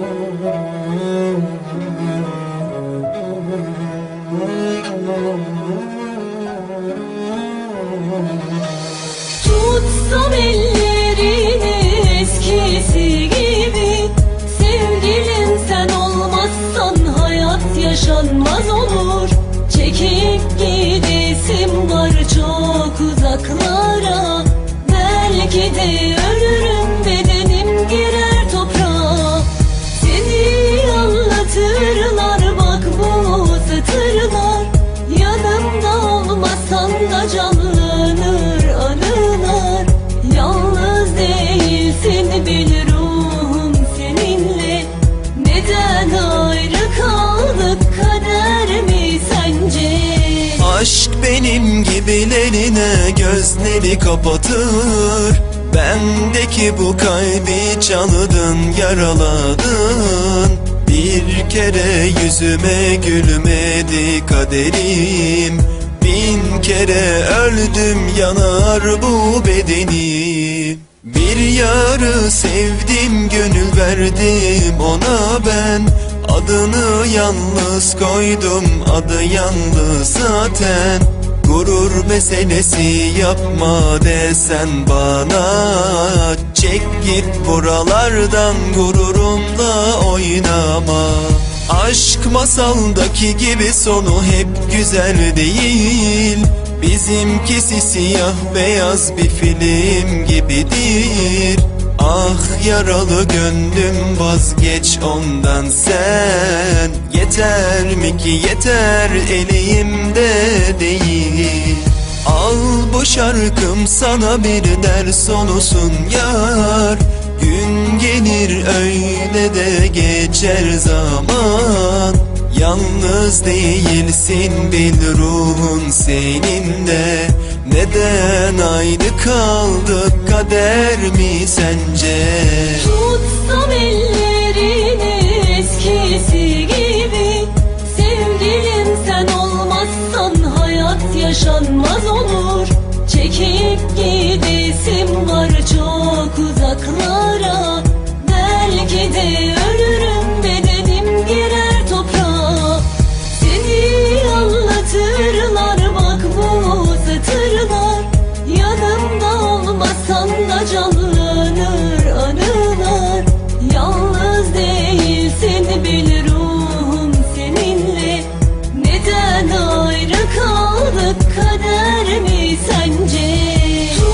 Tutsam ellerini eskisi gibi Sevgilim sen olmazsan hayat yaşanmaz olur. Çekip gidesim var çok uzak benim gibilerine gözleri kapatır. Bendeki bu kalbi çalıdın yaraladın. Bir kere yüzüme gülmedi kaderim Bin kere öldüm yanar bu bedenim. Bir yarı sevdim gönül verdim ona ben. Adını yalnız koydum adı yalnız zaten Gurur meselesi yapma desen bana. Çek git buralardan gururumla oynama. Aşk masaldaki gibi sonu hep güzel değil. Bizimkisi siyah beyaz bir film gibidir Ah yaralı gönlüm vazgeç ondan sen. Yeter mi ki yeter eleğimde değil bu şarkım sana bir ders olsun yar. Gün gelir öyle de geçer zaman. Yalnız değilsin bil ruhun senin de Neden ayrı kaldık kader mi sence? Tutsam ellerini eskisi gibi. Sevgilim sen olmazsan hayat yaşanmaz olur Çekip gidesim